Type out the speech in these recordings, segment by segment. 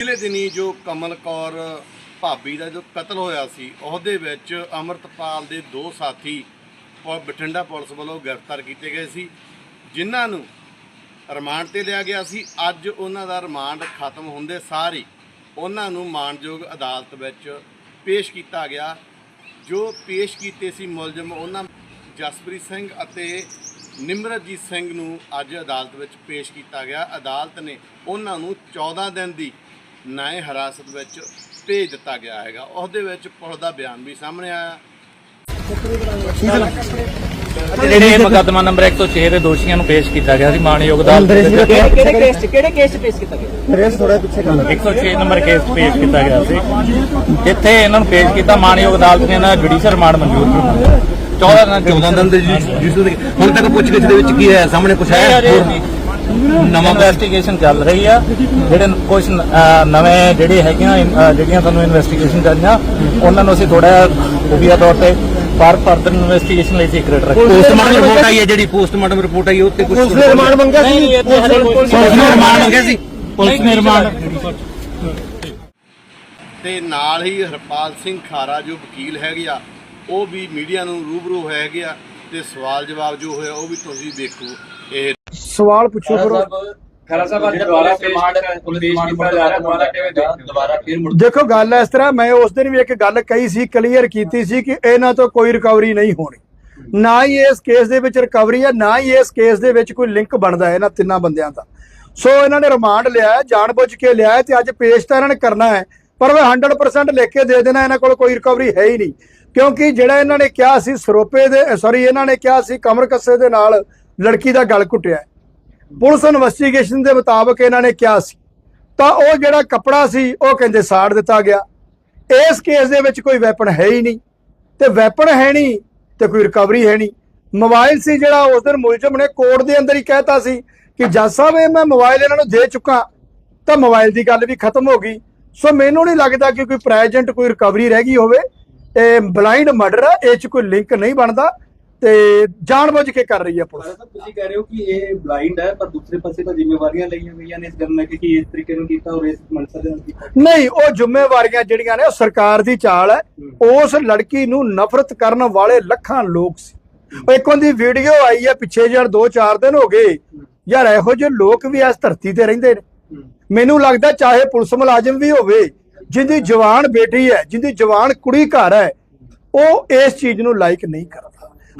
ਪਿਛਲੇ ਦਿਨੀ ਜੋ ਕਮਲ ਕੌਰ ਭਾਬੀ ਦਾ ਜੋ ਕਤਲ ਹੋਇਆ ਸੀ, ਉਹਦੇ ਵਿੱਚ ਅਮਰਤਪਾਲ ਦੇ ਦੋ ਸਾਥੀ ਬਠਿੰਡਾ ਪੁਲਿਸ ਵੱਲੋਂ ਗ੍ਰਿਫਤਾਰ ਕੀਤੇ ਗਏ ਸੀ, ਜਿਨ੍ਹਾਂ ਨੂੰ ਰਿਮਾਂਡ ਤੇ ਲਿਆ ਗਿਆ ਸੀ। ਅੱਜ ਉਹਨਾਂ ਦਾ ਰਿਮਾਂਡ ਖਤਮ ਹੁੰਦੇ ਸਾਰ ਹੀ ਉਹਨਾਂ ਨੂੰ ਮਾਣਯੋਗ ਅਦਾਲਤ ਵਿੱਚ ਪੇਸ਼ ਕੀਤਾ ਗਿਆ। ਜੋ ਪੇਸ਼ ਕੀਤੇ ਸੀ ਮੁਲਜ਼ਮ ਉਹਨਾਂ ਜਸਪ੍ਰੀਤ ਸਿੰਘ ਅਤੇ ਨਿਮਰਤਜੀਤ ਸਿੰਘ ਨੂੰ ਅੱਜ ਅਦਾਲਤ ਵਿੱਚ ਪੇਸ਼ ਕੀਤਾ ਗਿਆ। ਅਦਾਲਤ ਨੇ ਉਹਨਾਂ ਨੂੰ 14 ਦਿਨ ਦੀ ਨਾਏ ਹਿਰਾਸਤ ਵਿੱਚ ਭੇਜ ਦਿੱਤਾ ਗਿਆ ਹੈਗਾ ਉਹਦੇ ਵਿੱਚ ਪੁਲਿਸ ਦਾ ਬਿਆਨ ਵੀ ਸਾਹਮਣੇ ਆਇਆ ਜਿਹੜੇ ਮੁਕੱਦਮਾ ਨੰਬਰ 106 ਦੇ ਦੋਸ਼ੀਆਂ ਨੂੰ ਪੇਸ਼ ਕੀਤਾ ਗਿਆ ਸੀ ਮਾਨਯੋਗ ਅਦਾਲਤ ਦੇ ਵਿੱਚ। ਕਿਹੜੇ ਕਿਹੜੇ ਕੇਸ 'ਚ ਕਿਹੜੇ ਕੇਸ 'ਚ ਪੇਸ਼ ਕੀਤਾ ਗਿਆ? ਰੇਸ ਥੋੜਾ ਪਿੱਛੇ ਕਰ 106 ਨੰਬਰ ਕੇਸ ਪੇਸ਼ ਕੀਤਾ ਗਿਆ ਸੀ। ਜਿੱਥੇ ਇਹਨਾਂ ਨੂੰ ਪੇਸ਼ ਕੀਤਾ ਮਾਨਯੋਗ ਅਦਾਲਤ ਨੇ ਇਹਨਾਂ ਦਾ ਜੁਡੀਸ਼ੀਅਲ ਰਿਮਾਂਡ ਮਨਜ਼ੂਰ ਕੀਤਾ 14 ਦਿਨ 14 ਦਿਨ ਦੇ ਜਿਸ ਹੁਣ ਤੱਕ ਪੁੱਛਗਿੱਛ ਦੇ ਵਿੱਚ ਕੀ ਹੈ ਸਾਹਮਣੇ ਕੁਝ ਹੈ? ਹੋਰ? ਨਵਾਂ ਇਨਵੈਸਟੀਗੇਸ਼ਨ ਚੱਲ ਰਹੀ ਆ। ਜਿਹੜੇ ਕੁਝ ਨਵੇਂ ਜਿਹੜੇ ਹੈਗੀਆਂ ਜਿਹੜੀਆਂ ਤੁਹਾਨੂੰ ਇਨਵੈਸਟੀਗੇਸ਼ਨ ਕਰਨੀਆਂ ਉਹਨਾਂ ਨੂੰ ਅਸੀਂ ਥੋੜਾ ਖੂਬੀਆ ਤੌਰ ਤੇ ਪਰ ਫਰਦਰ ਇਨਵੈਸਟੀਗੇਸ਼ਨ ਲਈ ਸੀਕ੍ਰੀਟ ਰੱਖਾਂਗੇ ਪੋਸਟਮਾਰਟਮ ਰਿਪੋਰਟ ਆਈ ਹੈ ਜਿਹੜੀ ਪੋਸਟਮਾਰਟਮ ਰਿਪੋਰਟ ਆਈ ਹੈ ਉੱਤੇ ਕੁਝ ਪੁਲਿਸ ਨੇ ਰਿਮਾਂਡ ਮੰਗਿਆ ਸੀ? ਪੁਲਿਸ ਨੇ ਰਿਮਾਂਡ ਮੰਗਿਆ ਸੀ? ਪੁਲਿਸ ਨੇ ਰਿਮਾਂਡ ਤੇ ਨਾਲ ਹੀ ਹਰਪਾਲ ਸਿੰਘ ਖਾਰਾ ਜੋ ਵਕੀਲ ਹੈਗੇ ਆ ਉਹ ਵੀ ਮੀਡੀਆ ਨੂੰ ਰੂਬਰੂ ਹੈਗੇ ਆ ਤੇ ਸਵਾਲ ਜਵਾਬ ਜੋ ਹੋਇਆ ਉਹ ਵੀ ਤੁਸੀਂ ਦੇਖੋ। ਇਹ ਸਵਾਲ ਪੁੱਛੋ ਫਿਰ ਖਰਾ ਸਾਹਿਬ ਅੱਜ ਦੁਬਾਰਾ ਰਿਮਾਂਡ ਪੁਲਿਸ ਰਿਮਾਂਡ ਕੀਤਾ ਜਾ ਰਿਹਾ ਦੁਬਾਰਾ ਕਿਵੇਂ ਦੇਖਦੇ ਹੋ? ਦੁਬਾਰਾ ਫਿਰ ਮੁੜ ਦੇਖੋ ਗੱਲ ਇਸ ਤਰ੍ਹਾਂ ਮੈਂ ਉਸ ਦਿਨ ਵੀ ਇੱਕ ਗੱਲ ਕਹੀ ਸੀ ਕਲੀਅਰ ਕੀਤੀ ਸੀ ਕਿ ਇਹਨਾਂ ਤੋਂ ਕੋਈ ਰਿਕਵਰੀ ਨਹੀਂ ਹੋਣੀ ਨਾ ਹੀ ਇਸ ਕੇਸ ਦੇ ਵਿੱਚ ਰਿਕਵਰੀ ਹੈ ਨਾ ਹੀ ਇਸ ਕੇਸ ਦੇ ਵਿੱਚ ਕੋਈ ਲਿੰਕ ਬਣਦਾ ਹੈ ਇਹਨਾਂ ਤਿੰਨਾਂ ਬੰਦਿਆਂ ਦਾ ਸੋ ਇਹਨਾਂ ਨੇ ਰਿਮਾਂਡ ਲਿਆ ਹੈ, ਜਾਣਬੁੱਝ ਕੇ ਲਿਆ ਹੈ ਤੇ ਅੱਜ ਪੇਸ਼ ਤਾਂ ਇਹਨਾਂ ਨੇ ਕਰਨਾ ਹੈ ਪਰ ਉਹ 100% ਲਿਖ ਕੇ ਦੇ ਦੇਣਾ ਇਹਨਾਂ ਕੋਲ ਕੋਈ ਰਿਕਵਰੀ ਹੈ ਹੀ ਨਹੀਂ ਕਿਉਂਕਿ ਜਿਹੜਾ ਇਹਨਾਂ ਨੇ ਕਿਹਾ ਸੀ ਸਰੋਪੇ ਦੇ ਸੌਰੀ ਇਹਨਾਂ ਨੇ ਕਿਹਾ ਸੀ ਕਮਰ ਕੱਸੇ ਦੇ ਨਾਲ ਲੜਕੀ ਦਾ ਗਲ ਘੁੱਟਿਆ। ਪੁਲਿਸ ਇਨਵੈਸਟੀਗੇਸ਼ਨ ਦੇ ਮੁਤਾਬਕ ਇਹਨਾਂ ਨੇ ਕਿਹਾ ਸੀ। ਤਾਂ ਉਹ ਜਿਹੜਾ ਕੱਪੜਾ ਸੀ, ਉਹ ਕਹਿੰਦੇ ਸਾੜ ਦਿੱਤਾ ਗਿਆ। ਇਸ ਕੇਸ ਦੇ ਵਿੱਚ ਕੋਈ ਵੈਪਨ ਹੈ ਹੀ ਨਹੀਂ। ਤੇ ਵੈਪਨ ਹੈ ਨਹੀਂ ਤੇ ਕੋਈ ਰਿਕਵਰੀ ਹੈ ਨਹੀਂ। ਮੋਬਾਈਲ ਸੀ ਜਿਹੜਾ, ਉਸ ਦਿਨ ਮੁਲਜ਼ਮ ਨੇ ਕੋਰਟ ਦੇ ਅੰਦਰ ਹੀ ਕਹਿਤਾ ਸੀ ਕਿ ਜੱਜ ਸਾਹਿਬ, ਇਹ ਮੈਂ ਮੋਬਾਈਲ ਇਹਨਾਂ ਨੂੰ ਦੇ ਚੁੱਕਾ। ਤਾਂ ਮੋਬਾਈਲ ਦੀ ਗੱਲ ਵੀ ਖਤਮ ਹੋ ਗਈ। ਸੋ ਮੈਨੂੰ ਨਹੀਂ ਲੱਗਦਾ ਕਿ ਕੋਈ ਪ੍ਰੈਜੈਂਟ ਕੋਈ ਰਿਕਵਰੀ ਰਹਿ ਗਈ ਹੋਵੇ। ਇਹ ਬਲਾਈਂਡ ਮਰਡਰ ਹੈ ਇਹ ਚ ਕੋਈ ਲਿੰਕ ਨਹੀਂ ਬਣਦਾ। ਤੇ ਜਾਣਬੁੱਝ ਕੇ ਕਰ ਰਹੀ ਹੈ ਪੁਲਿਸ। ਸਾਹਿਬ ਤੁਸੀਂ ਕਹਿ ਰਹੇ ਹੋ ਕਿ ਇਹ ਬਲਾਈਂਡ ਹੈ ਪਰ ਦੂਸਰੇ ਪਾਸੇ ਤਾਂ ਜ਼ਿੰਮੇਵਾਰੀਆਂ ਲਈਆਂ ਗਈਆਂ ਨੇ ਇਸ ਗੱਲ ਨਾਲ ਕਿ ਇਸ ਤਰੀਕੇ ਨਾਲ ਕੀਤਾ ਔਰ ਇਸ ਮਨਸਾ ਦੇ ਨਾਲ ਕੀਤਾ। ਨਹੀਂ ਉਹ ਜ਼ਿੰਮੇਵਾਰੀਆਂ ਜਿਹੜੀਆਂ ਨੇ ਉਹ ਸਰਕਾਰ ਦੀ ਚਾਲ ਹੈ। ਉਸ ਲੜਕੀ ਨੂੰ ਨਫ਼ਰਤ ਕਰਨ ਵਾਲੇ ਲੱਖਾਂ ਲੋਕ ਸੀ। ਉਹ ਇੱਕ ਉਹਦੀ ਵੀਡੀਓ ਆਈ ਹੈ ਪਿੱਛੇ ਜਿਹੇ 2-4 ਦਿਨ ਹੋ ਗਏ। ਯਾਰ ਇਹੋ ਜਿਹੇ ਲੋਕ ਵੀ ਇਸ ਧਰਤੀ ਤੇ ਰਹਿੰਦੇ ਨੇ। ਮੈਨੂੰ ਲੱਗਦਾ ਚਾਹੇ ਪੁਲਿਸ ਮੁਲਾਜ਼ਮ ਵੀ ਹੋਵੇ ਜਿੰਦੀ ਜਵਾਨ ਬੇਟੀ ਹੈ ਜਿੰਦੀ ਜਵਾਨ ਕੁੜੀ ਘਰ ਹੈ ਉਹ ਇਸ ਚੀਜ਼ ਨੂੰ ਲਾਈਕ ਨਹੀਂ ਕਰਦਾ।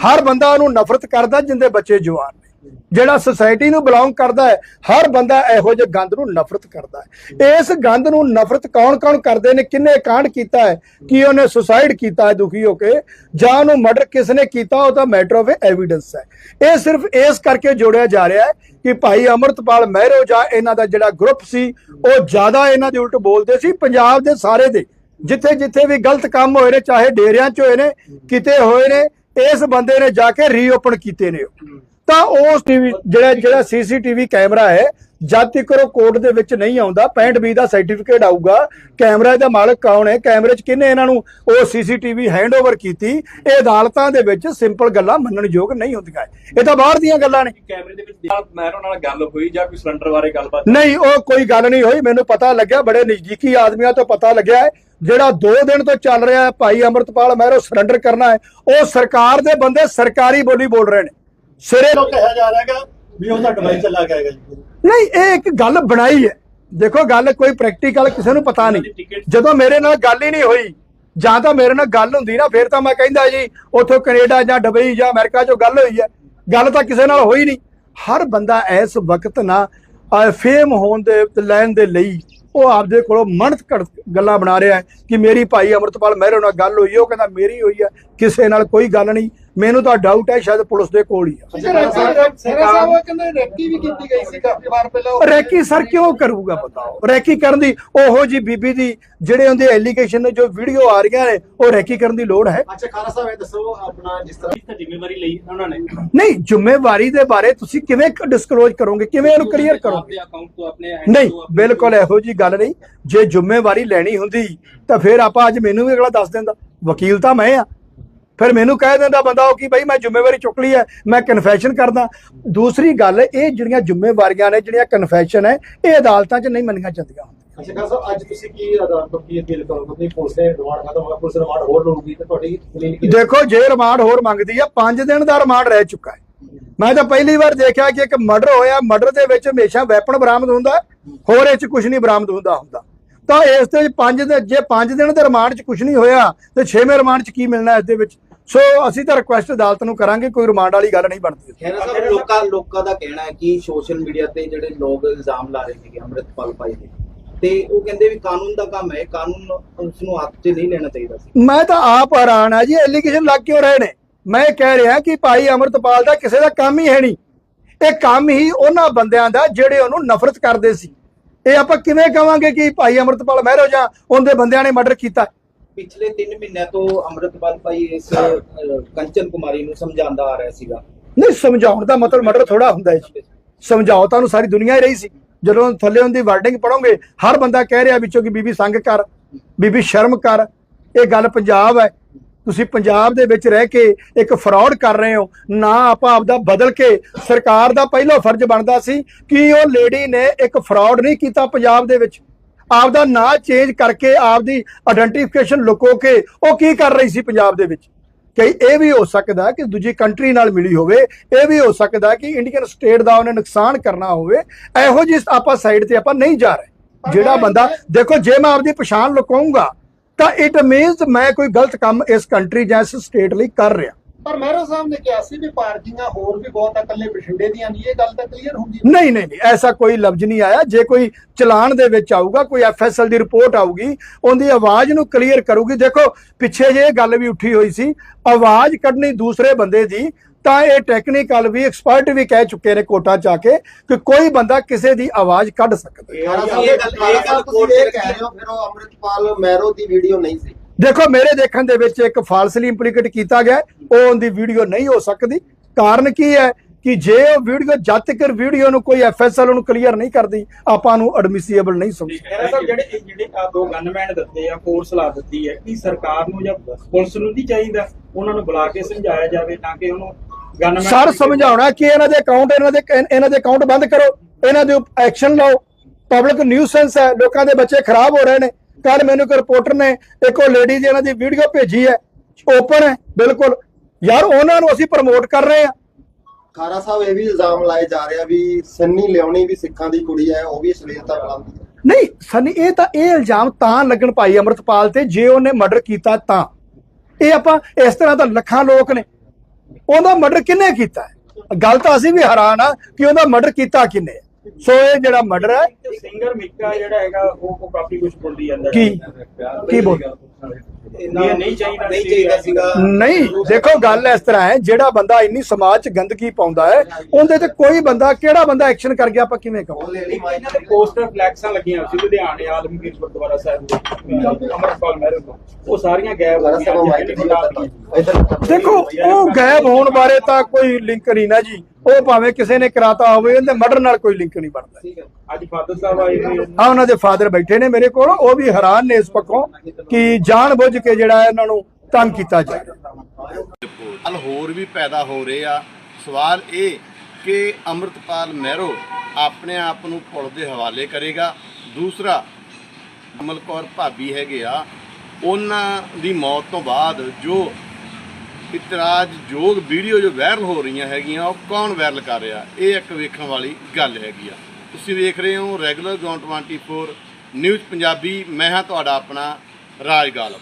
ਹਰ ਬੰਦਾ ਉਹਨੂੰ ਨਫ਼ਰਤ ਕਰਦਾ ਜਿੰਦੇ ਬੱਚੇ ਜਵਾਨ ਨੇ। ਜਿਹੜਾ ਸੁਸਾਇਟੀ ਨੂੰ ਬਿਲੋਂਗ ਕਰਦਾ ਹੈ, ਹਰ ਬੰਦਾ ਇਹੋ ਜਿਹੇ ਗੰਦ ਨੂੰ ਨਫ਼ਰਤ ਕਰਦਾ ਹੈ। ਇਸ ਗੰਦ ਨੂੰ ਨਫ਼ਰਤ ਕੌਣ-ਕੌਣ ਕਰਦੇ ਨੇ, ਕਿੰਨੇ ਕਾਂਡ ਕੀਤਾ ਹੈ, ਕਿ ਉਹਨੇ ਸੁਸਾਈਡ ਕੀਤਾ ਹੈ ਦੁਖੀ ਹੋ ਕੇ, ਜਾਂ ਉਹਨੂੰ ਮਰਡਰ ਕਿਸ ਨੇ ਕੀਤਾ, ਉਹ ਤਾਂ ਮੈਟਰ ਆਫ ਐਵੀਡੈਂਸ ਹੈ। ਇਹ ਸਿਰਫ ਇਸ ਕਰਕੇ ਜੋੜਿਆ ਜਾ ਰਿਹਾ ਹੈ ਕਿ ਭਾਈ ਅਮਰਤਪਾਲ ਮਹਿਰੋ ਜਾਂ ਇਹਨਾਂ ਦਾ ਜਿਹੜਾ ਗਰੁੱਪ ਸੀ, ਉਹ ਜ਼ਿਆਦਾ ਇਹਨਾਂ ਦੇ ਉਲਟ ਬੋਲਦੇ ਸੀ, ਪੰਜਾਬ ਦੇ ਸਾਰੇ ਦੇ ਜਿੱਥੇ ਜਿੱਥੇ ਵੀ ਗਲਤ ਕੰਮ ਹੋਏ ਨੇ, ਚਾਹੇ ਡੇਰਿਆਂ 'ਚ ਹੋਏ ਨੇ, ਕਿਤੇ ਹੋਏ ਨੇ ਇਸ ਬੰਦੇ ਨੇ ਜਾ ਕੇ ਰੀਓਪਨ ਕੀਤੇ ਨੇ ਤਾਂ ਉਸ ਟੀਵੀ ਜਿਹੜਾ ਜਿਹੜਾ ਸੀਸੀਟੀਵੀ ਕੈਮਰਾ ਹੈ ਜਦ ਤੱਕ ਉਹ ਕੋਰਟ ਦੇ ਵਿੱਚ ਨਹੀਂ ਆਉਂਦਾ 65 ਦਾ ਸਰਟੀਫਿਕੇਟ ਆਊਗਾ ਕੈਮਰਾ ਦਾ ਮਾਲਕ ਕੌਣ ਹੈ ਕੈਮਰੇ 'ਚ ਕਿਹਨੇ ਇਹਨਾਂ ਨੂੰ ਉਹ ਸੀਸੀਟੀਵੀ ਹੈਂਡਓਵਰ ਕੀਤੀ ਇਹ ਅਦਾਲਤਾਂ ਦੇ ਵਿੱਚ ਸਿੰਪਲ ਗੱਲਾਂ ਮੰਨਣਯੋਗ ਨਹੀਂ ਹੁੰਦੀਆਂ। ਇਹ ਤਾਂ ਬਾਹਰ ਦੀਆਂ ਗੱਲਾਂ ਨੇ। ਕੈਮਰੇ ਦੇ ਵਿੱਚ ਮਹਿਰੋਂ ਨਾਲ ਗੱਲ ਹੋਈ ਜਾਂ ਕੋਈ ਸਿਲੰਡਰ ਬਾਰੇ ਗੱਲਬਾਤ ਨਹੀਂ ਉਹ ਕੋਈ ਗੱਲ ਨਹੀਂ ਹੋਈ ਮੈਨੂੰ ਪਤਾ ਲੱਗਿਆ ਬੜੇ ਨਜ਼ਦੀਕੀ ਆਦਮੀਆਂ ਤੋਂ ਪਤਾ ਲੱਗਿਆ ਹੈ ਜਿਹੜਾ 2 ਦਿਨ ਤੋਂ ਚੱਲ ਰਿਹਾ ਹੈ ਭਾਈ ਅਮਰਤਪਾਲ ਮਹਿਰੋ ਸਰੈਂਡਰ ਕਰਨਾ ਹੈ। ਉਹ ਸਰਕਾਰ ਦੇ ਬੰਦੇ ਸਰਕਾਰੀ ਬੋਲੀ ਬੋਲ ਰਹੇ ਨੇ। ਸਿਰੇ ਤੋਂ ਕਿਹਾ ਜਾ ਰਿਹਾ ਹੈਗਾ ਵੀ ਉਹਦਾ ਡਿਵਾਈਸ ਚੱਲਾ ਗਿਆ ਹੈਗਾ ਜੀ। ਨਹੀਂ ਇਹ ਇੱਕ ਗੱਲ ਬਣਾਈ ਹੈ। ਦੇਖੋ ਗੱਲ ਕੋਈ ਪ੍ਰੈਕਟੀਕਲ ਕਿਸੇ ਨੂੰ ਪਤਾ ਨਹੀਂ। ਜਦੋਂ ਮੇਰੇ ਨਾਲ ਗੱਲ ਹੀ ਨਹੀਂ ਹੋਈ ਜਾਂ ਤਾਂ ਮੇਰੇ ਨਾਲ ਗੱਲ ਹੁੰਦੀ ਨਾ ਫਿਰ ਤਾਂ ਮੈਂ ਕਹਿੰਦਾ ਜੀ ਉੱਥੋਂ ਕੈਨੇਡਾ ਜਾਂ ਦੁਬਈ ਜਾਂ ਅਮਰੀਕਾ ਚੋਂ ਗੱਲ ਹੋਈ ਹੈ। ਗੱਲ ਤਾਂ ਕਿਸੇ ਨਾਲ ਹੋਈ ਨਹੀਂ। ਹਰ ਬੰਦਾ ਇਸ ਵਕਤ ਨਾ ਫੇਮ ਹੋਣ ਦੇ ਲੈਣ ਦੇ ਲਈ ਉਹ ਆਪਦੇ ਕੋਲੋਂ ਮਨਤ ਗੱਲਾਂ ਬਣਾ ਰਿਹਾ ਹੈ ਕਿ ਮੇਰੀ ਭਾਈ ਅਮਰਤਪਾਲ ਮਹਿਰੋ ਨਾਲ ਗੱਲ ਹੋਈ। ਉਹ ਕਹਿੰਦਾ ਮੇਰੀ ਹੋਈ ਹੈ ਕਿਸੇ ਨਾਲ ਕੋਈ ਗੱਲ ਨਹੀਂ। ਮੈਨੂੰ ਤਾਂ ਡਾਊਟ ਹੈ ਸ਼ਾਇਦ ਪੁਲਿਸ ਦੇ ਕੋਲ ਹੀ ਹੈ ਰੈਕੀ ਸਰ ਕਿਉਂ ਕਰੂਗਾ ਬਤਾਓ ਰੈਕੀ ਕਰਨ ਦੀ ਉਹੋ ਜੀ ਬੀਬੀ ਦੀ ਜਿਹੜੇ ਉਹਦੇ ਐਲੀਗੇਸ਼ਨ ਨੇ ਜੋ ਵੀਡੀਓ ਆ ਰਹੀਆਂ ਨੇ ਉਹ ਰੈਕੀ ਕਰਨ ਦੀ ਲੋੜ ਹੈ। ਅੱਛਾ ਖਾਰਾ ਸਾਹਿਬ ਇਹ ਦੱਸੋ ਆਪਣਾ ਜਿਸ ਤਰ੍ਹਾਂ ਜ਼ਿੰਮੇਵਾਰੀ ਲਈ ਉਹਨਾਂ ਨੇ। ਨਹੀਂ ਜ਼ਿੰਮੇਵਾਰੀ ਦੇ ਬਾਰੇ ਤੁਸੀਂ ਕਿਵੇਂ ਡਿਸਕਲੋਜ਼ ਕਰੋਗੇ? ਕਿਵੇਂ ਇਹਨੂੰ ਕਲੀਅਰ ਕਰੋਗੇ? ਆਪਣੇ ਅਕਾਊਂਟ ਤੋਂ ਆਪਣੇ ਨਹੀਂ ਬਿਲਕੁਲ ਇਹੋ ਜੀ ਗੱਲ ਨਹੀਂ। ਜੇ ਜ਼ਿੰਮੇਵਾਰੀ ਲੈਣੀ ਹੁੰਦੀ ਤਾਂ ਫਿਰ ਆਪਾਂ ਅੱਜ ਮੈਨੂੰ ਵੀ ਅਗਲਾ ਦੱਸ ਦਿੰਦਾ। ਵਕੀਲ ਤਾਂ ਮੈਂ ਆ। ਫਿਰ ਮੈਨੂੰ ਕਹਿ ਦਿੰਦਾ ਬੰਦਾ ਉਹ ਕਿ ਭਾਈ ਮੈਂ ਜ਼ਿੰਮੇਵਾਰੀ ਚੁੱਕ ਲਈ ਹੈ ਮੈਂ ਕਨਫੈਸ਼ਨ ਕਰਦਾ। ਦੂਸਰੀ ਗੱਲ ਇਹ ਜਿਹੜੀਆਂ ਜ਼ਿੰਮੇਵਾਰੀਆਂ ਨੇ ਜਿਹੜੀਆਂ ਕਨਫੈਸ਼ਨ ਹੈ ਇਹ ਅਦਾਲਤਾਂ 'ਚ ਨਹੀਂ ਮੰਨੀਆਂ ਜਾਂਦੀਆਂ ਅੱਛਾ ਖਾਨ ਸਾਹਿਬ ਅੱਜ ਤੁਸੀਂ ਕੀ ਆਧਾਰ ਤੋਂ ਕੀ ਅਪੀਲ ਕਰੋਗੇ? ਕਿ ਪੁਲਿਸ ਨੇ ਰਿਮਾਂਡ ਖਤਮ ਹੋਇਆ ਪੁਲਿਸ ਰਿਮਾਂਡ ਹੋਰ ਲਊਗੀ ਤੇ ਤੁਹਾਡੀ ਦਲੀਲ ਕੀ ਦੇਖੋ ਜੇ ਰਿਮਾਂਡ ਹੋਰ ਮੰਗਦੀ ਆ 5 ਦਿਨ ਦਾ ਰਿਮਾਂਡ ਰਹਿ ਚੁੱਕਾ ਹੈ। ਮੈਂ ਤਾਂ ਪਹਿਲੀ ਵਾਰ ਦੇਖਿਆ ਕਿ ਇੱਕ ਮਰਡਰ ਹੋਇਆ ਮਰਡਰ ਦੇ ਵਿੱਚ ਹਮੇਸ਼ਾ ਵੈਪਨ ਬਰਾਮਦ ਹੁੰਦਾ ਹੋਰ ਇਹ ਚ ਕੁਝ ਨਹੀਂ ਬਰਾਮਦ ਹੁੰਦਾ ਹੁੰਦਾ। ਤਾਂ ਇਸ ਦੇ 5 ਦਿਨ ਜੇ 5 ਦਿਨ ਦੇ ਰਿਮਾਂਡ ਚ ਕੁਝ ਨਹੀਂ ਹੋਇਆ ਤੇ 6ਵੇਂ ਰਿਮਾਂਡ ਚ ਕੀ ਮਿਲਣਾ ਇਸ ਦੇ ਵਿੱਚ? ਸੋ ਅਸੀਂ ਤਾਂ ਰਿਕੁਐਸਟ ਅਦਾਲਤ ਨੂੰ ਕਰਾਂਗੇ ਕੋਈ ਰਿਮਾਂਡ ਵਾਲੀ ਗੱਲ ਨਹੀਂ ਬਣਦੀ। ਖੈਰਾ ਸਾਹਿਬ ਲੋਕਾਂ ਲੋਕਾਂ ਦਾ ਕਹਿਣਾ ਹੈ ਕਿ ਸੋਸ਼ਲ ਮੀਡੀਆ ਤੇ ਜਿਹੜੇ ਲੋਕ ਇਲਜ਼ਾਮ ਲਾ ਰਹੇ ਸੀਗੇ ਅੰਮ੍ਰਿਤਪਾਲ ਭਾਈ ਦੇ। ਤੇ ਉਹ ਕਹਿੰਦੇ ਵੀ ਕਾਨੂੰਨ ਦਾ ਕੰਮ ਹੈ ਕਾਨੂੰਨ ਉਸ ਨੂੰ ਹੱਥ 'ਚ ਨਹੀਂ ਲੈਣਾ ਚਾਹੀਦਾ ਸੀ। ਮੈਂ ਤਾਂ ਆਪ ਹੈਰਾਨ ਆ ਜੀ ਐਲੀਗੇਸ਼ਨ ਲੱਗ ਕਿਉਂ ਰਹੇ ਨੇ? ਮੈਂ ਕਹਿ ਰਿਹਾ ਕਿ ਭਾਈ ਅਮਰਤਪਾਲ ਦਾ ਕਿਸੇ ਦਾ ਕੰਮ ਹੀ ਹੈ ਨਹੀਂ। ਇਹ ਕੰਮ ਹੀ ਉਹਨਾਂ ਬੰਦਿਆਂ ਦਾ ਜਿਹੜੇ ਉਹਨੂੰ ਨਫ਼ਰਤ ਕਰਦੇ ਸੀ। ਇਹ ਆਪਾਂ ਕਿਵੇਂ ਕਵਾਂਗੇ ਕਿ ਭਾਈ ਅਮਰਤਪਾਲ ਮਹਿਰੋ ਜਾਂ ਉਹਦੇ ਬੰਦਿਆਂ ਨੇ ਮਰਡਰ ਕੀਤਾ? ਪਿਛਲੇ 3 ਮਹੀਨਿਆਂ ਤੋਂ ਅੰਮ੍ਰਿਤਪਾਲ ਭਾਈ ਇਸ ਕੰਚਨ ਕੁਮਾਰੀ ਨੂੰ ਸਮਝਾਉਂਦਾ ਆ ਰਿਹਾ ਸੀਗਾ। ਨਹੀਂ ਸਮਝਾਉਣ ਦਾ ਮਤਲਬ ਮਰਡਰ ਥੋੜਾ ਹੁੰਦਾ ਹੈ ਜੀ ਸਮਝਾਓ ਤਾਂ ਉਹਨੂੰ ਸਾਰੀ ਦੁਨੀਆ ਹੀ ਰਹੀ ਸੀ। ਜਦੋਂ ਥੱਲੇ ਉਹਦੀ ਵਰਡਿੰਗ ਪੜੋਗੇ ਹਰ ਬੰਦਾ ਕਹਿ ਰਿਹਾ ਵਿੱਚੋਂ ਕਿ ਬੀਬੀ ਸੰਗ ਕਰ ਬੀਬੀ ਸ਼ਰਮ ਕਰ ਇਹ ਗੱਲ ਪੰਜਾਬ ਹੈ। ਤੁਸੀਂ ਪੰਜਾਬ ਦੇ ਵਿੱਚ ਰਹਿ ਕੇ ਇੱਕ ਫਰਾਡ ਕਰ ਰਹੇ ਹੋ। ਨਾ ਆਪਾਂ ਆਪਦਾ ਬਦਲ ਕੇ ਸਰਕਾਰ ਦਾ ਪਹਿਲਾ ਫਰਜ਼ ਬਣਦਾ ਸੀ ਕਿ ਉਹ ਲੇਡੀ ਨੇ ਇੱਕ ਫਰਾਡ ਨਹੀਂ ਕੀਤਾ ਪੰਜਾਬ ਦੇ ਵਿੱਚ। ਆਪਦਾ ਨਾਂ ਚੇਂਜ ਕਰਕੇ ਆਪਦੀ ਆਇਡੈਂਟੀਫਿਕੇਸ਼ਨ ਲੁਕੋ ਕੇ ਉਹ ਕੀ ਕਰ ਰਹੀ ਸੀ ਪੰਜਾਬ ਦੇ ਵਿੱਚ? ਕਿ ਇਹ ਵੀ ਹੋ ਸਕਦਾ ਕਿ ਦੂਜੀ ਕੰਟਰੀ ਨਾਲ ਮਿਲੀ ਹੋਵੇ ਇਹ ਵੀ ਹੋ ਸਕਦਾ ਕਿ ਇੰਡੀਅਨ ਸਟੇਟ ਦਾ ਉਹਨੇ ਨੁਕਸਾਨ ਕਰਨਾ ਹੋਵੇ ਇਹੋ ਜਿਹੀ ਆਪਾਂ ਸਾਈਡ ਤੇ ਆਪਾਂ ਨਹੀਂ ਜਾ ਰਹੇ। ਜਿਹੜਾ ਬੰਦਾ ਦੇਖੋ ਜੇ ਮੈਂ ਆਪਦੀ ਪਛਾਣ ਲੁਕਾਉਂਗਾ ਤਾਂ ਇਟ ਮੀਨਸ ਮੈਂ ਕੋਈ ਗਲਤ ਕੰਮ ਇਸ ਕੰਟਰੀ ਜਾਂ ਇਸ ਸਟੇਟ ਲਈ ਕਰ ਰਿਹਾ। ਪਰ ਮਹਿਰੋ ਸਾਹਿਬ ਨੇ ਕਿਹਾ ਸੀ ਵੀ ਪਾਰਟੀਆਂ ਹੋਰ ਵੀ ਬਹੁਤ ਆ ਇਕੱਲੇ ਬਠਿੰਡੇ ਦੀਆਂ ਨਹੀਂ ਇਹ ਗੱਲ ਤਾਂ ਕਲੀਅਰ ਹੁੰਦੀ ਨਹੀਂ ਨਹੀਂ ਨਹੀਂ ਐਸਾ ਕੋਈ ਲਫ਼ਜ਼ ਨਹੀਂ ਆਇਆ। ਜੇ ਕੋਈ ਚਲਾਨ ਦੇ ਵਿੱਚ ਆਊਗਾ ਕੋਈ ਐਫਐਸਐਲ ਦੀ ਰਿਪੋਰਟ ਆਊਗੀ ਉਹਦੀ ਆਵਾਜ਼ ਨੂੰ ਕਲੀਅਰ ਕਰੂਗੀ। ਦੇਖੋ ਪਿੱਛੇ ਜੇ ਇਹ ਗੱਲ ਵੀ ਉੱਠੀ ਹੋਈ ਸੀ ਆਵਾਜ਼ ਕੱਢਣੀ ਦੂਸਰੇ ਬੰਦੇ ਦੀ ਤਾਂ ਇਹ ਟੈਕਨੀਕਲ ਵੀ ਐਕਸਪਰਟ ਵੀ ਕਹਿ ਚੁੱਕੇ ਨੇ ਕੋਟਾ ਚ ਆ ਕੇ ਕਿ ਕੋਈ ਬੰਦਾ ਕਿਸੇ ਦੀ ਆਵਾਜ਼ ਕੱਢ ਸਕਦਾ ਇਹ ਗੱਲ ਇਹ ਗੱਲ ਕੋਰਟ ਇਹ ਕਹਿ ਰਹੇ ਹੋ ਫਿਰ ਉਹ ਅੰਮ੍ਰਿਤਪਾਲ ਮਹਿਰੋ ਦੀ ਵੀਡੀਓ ਨਹੀਂ ਸੀ। ਦੇਖੋ ਮੇਰੇ ਦੇਖਣ ਦੇ ਵਿੱਚ ਇੱਕ ਫਾਲਸਲੀ ਇੰਪਲੀਕੇਟ ਕੀਤਾ ਗਿਆ ਉਹ ਉਹਦੀ ਵੀਡੀਓ ਨਹੀਂ ਹੋ ਸਕਦੀ। ਕਾਰਨ ਕੀ ਹੈ ਕਿ ਜੇ ਉਹ ਵੀਡੀਓ ਜਦ ਤੱਕ ਵੀਡੀਓ ਨੂੰ ਕੋਈ ਐਫਐਸਐਲ ਨੂੰ ਕਲੀਅਰ ਨਹੀਂ ਕਰਦੀ ਆਪਾਂ ਨੂੰ ਐਡਮਿਸੀਬਲ ਨਹੀਂ ਸਮਝ ਖੈਰਾ ਸਾਹਿਬ ਜਿਹੜੇ ਜਿਹੜੇ ਆ ਦੋ ਗਨਮੈਨ ਦਿੱਤੇ ਆ ਫੋਰਸ ਲਾ ਦਿੱਤੀ ਹੈ ਕਿ ਸਰਕਾਰ ਨੂੰ ਜਾਂ ਪੁਲਿਸ ਨੂੰ ਨਹੀਂ ਚਾਹੀਦਾ? ਉਹਨਾਂ ਨੂੰ ਬੁਲਾ ਕੇ ਸਮਝਾਇਆ ਜਾਵੇ ਤਾਂ ਕਿ ਉਹਨੂੰ ਗਨਮੈਨ ਸਰ ਸਮਝਾਉਣਾ ਕਿ ਇਹਨਾਂ ਦੇ ਅਕਾਊਂਟ ਇਹਨਾਂ ਦੇ ਇਹਨਾਂ ਦੇ ਅਕਾਊਂਟ ਬੰਦ ਕਰੋ। ਇਹਨਾਂ ਦੇ ਐਕਸ਼ਨ ਲਓ। ਪਬਲਿਕ ਨਿਊਸੈਂਸ ਹੈ। ਲੋਕਾਂ ਦੇ ਬੱਚੇ ਖਰਾਬ ਹੋ ਰਹੇ ਨੇ। ਕੱਲ ਮੈਨੂੰ ਇੱਕ ਰਿਪੋਰਟਰ ਨੇ ਇੱਕ ਉਹ ਲੇਡੀ ਦੀ ਇਹਨਾਂ ਦੀ ਵੀਡੀਓ ਭੇਜੀ ਹੈ ਓਪਨ ਹੈ ਬਿਲਕੁਲ। ਯਾਰ ਉਹਨਾਂ ਨੂੰ ਅਸੀਂ ਪ੍ਰਮੋਟ ਕਰ ਰਹੇ ਹਾਂ। ਖਾਰਾ ਸਾਹਿਬ ਇਹ ਵੀ ਇਲਜ਼ਾਮ ਲਾਏ ਜਾ ਰਿਹਾ ਵੀ ਸੰਨੀ ਲਿਆਉਣੀ ਵੀ ਸਿੱਖਾਂ ਦੀ ਕੁੜੀ ਹੈ ਉਹ ਵੀ ਅਸ਼ਲੀਲਤਾ ਫੈਲਾਉਂਦੀ ਹੈ। ਨਹੀਂ ਸਨੀ ਇਹ ਤਾਂ ਇਹ ਇਲਜ਼ਾਮ ਤਾਂ ਲੱਗਣ ਭਾਈ ਅਮਰਤਪਾਲ ਤੇ ਜੇ ਉਹਨੇ ਮਰਡਰ ਕੀਤਾ ਤਾਂ। ਇਹ ਆਪਾਂ ਇਸ ਤਰ੍ਹਾਂ ਤਾਂ ਲੱਖਾਂ ਲੋਕ ਨੇ। ਉਹਦਾ ਮਰਡਰ ਕਿੰਨੇ ਕੀਤਾ? ਹੈ ਗੱਲ ਤਾਂ ਅਸੀਂ ਵੀ ਹੈਰਾਨ ਆ ਕਿ ਉਹਦਾ ਮਰਡਰ ਕੀਤਾ ਕਿੰਨੇ ਹੈ। ਸੋ ਇਹ ਜਿਹੜਾ ਮਰਡਰ ਹੈ ਸਿੰਗਰ ਮਿੱਕਾ ਜਿਹੜਾ ਹੈਗਾ ਉਹ ਕਾਫੀ ਕੁਝ ਬੋਲਦੀ ਜਾਂਦਾ ਕੀ? ਕੀ ਬੋਲ ਇਹ ਨਹੀਂ ਚਾਹੀਦਾ ਨਹੀਂ ਚਾਹੀਦਾ ਸੀਗਾ। ਨਹੀਂ ਦੇਖੋ ਗੱਲ ਇਸ ਤਰ੍ਹਾਂ ਹੈ ਜਿਹੜਾ ਬੰਦਾ ਇੰਨੀ ਸਮਾਜ 'ਚ ਗੰਦਗੀ ਪਾਉਂਦਾ ਹੈ ਉਹਦੇ ਤੇ ਕੋਈ ਬੰਦਾ ਕਿਹੜਾ ਬੰਦਾ ਐਕਸ਼ਨ ਕਰ ਗਿਆ ਆਪਾਂ ਕਿਵੇਂ ਕਹਾਂ ਇੱਕ ਇਹਨਾਂ ਦੇ ਪੋਸਟਰ ਫਲੈਕਸਾਂ ਲੱਗੀਆਂ ਸੀ ਲੁਧਿਆਣੇ ਆਲਮਗੀਰ ਗੁਰਦੁਆਰਾ ਸਾਹਿਬ ਦੇ। ਅਮਰਪਾਲ ਮਹਿਰੂ ਉਹ ਸਾਰੀਆਂ ਗਾਇਬ ਹੋ ਗਈਆਂ ਦੇਖੋ ਉਹ ਗਾਇਬ ਹੋਣ ਬਾਰੇ ਤਾਂ ਕੋਈ ਲਿੰਕ ਨਹੀਂ ਨਾ ਜੀ। ਉਹ ਭਾਵੇਂ ਕਿਸੇ ਨੇ ਕਰਾਤਾ ਹੋਵੇ ਉਹਦੇ ਮਰਡਰ ਨਾਲ ਕੋਈ ਲਿੰਕ ਨਹੀਂ ਬਣਦਾ। ਅੱਜ ਫਾਦਰ ਸਾਹਿਬ ਆਏ ਹੋਏ ਆ ਉਹਨਾਂ ਦੇ ਫਾਦਰ ਬੈਠੇ ਨੇ ਮੇਰੇ ਕੋਲ। ਉਹ ਵੀ ਹੈਰਾਨ ਨੇ ਇਸ ਪੱਖੋਂ ਕਿ ਜਾਣ ਬੁੱਝ ਕੇ ਜਿਹੜਾ ਇਹਨਾਂ ਨੂੰ ਤੰਗ ਕੀਤਾ ਜਾ ਰਿਹਾ ਹਲ ਹੋਰ ਵੀ ਪੈਦਾ ਹੋ ਰਹੇ ਆ। ਸਵਾਲ ਇਹ ਕਿ ਅੰਮ੍ਰਿਤਪਾਲ ਮਹਿਰੋ ਆਪਣੇ ਆਪ ਨੂੰ ਪੁਲਿਸ ਦੇ ਹਵਾਲੇ ਕਰੇਗਾ। ਦੂਸਰਾ ਅਮਲ ਕੌਰ ਭਾਬੀ ਹੈਗੇ ਆ। ਉਹਨਾਂ ਦੀ ਮੌਤ ਤੋਂ ਬਾਅਦ ਜੋ ਇਤਰਾਜ਼ਯੋਗ ਵੀਡੀਓ ਜੋ ਵਾਇਰਲ ਹੋ ਰਹੀਆਂ ਹੈਗੀਆਂ, ਉਹ ਕੌਣ ਵਾਇਰਲ ਕਰ ਰਿਹਾ? ਇਹ ਇੱਕ ਵੇਖਣ ਵਾਲੀ ਗੱਲ ਹੈਗੀ ਆ। ਤੁਸੀਂ ਵੇਖ ਰਹੇ ਹੋ ਰੈਗੂਲਰ ਗਰਾਊਂਡ 24 ਨਿਊਜ਼ ਪੰਜਾਬੀ, ਮੈਂ ਹਾਂ ਤੁਹਾਡਾ ਆਪਣਾ ਰਾਜ ਗਾਲਬ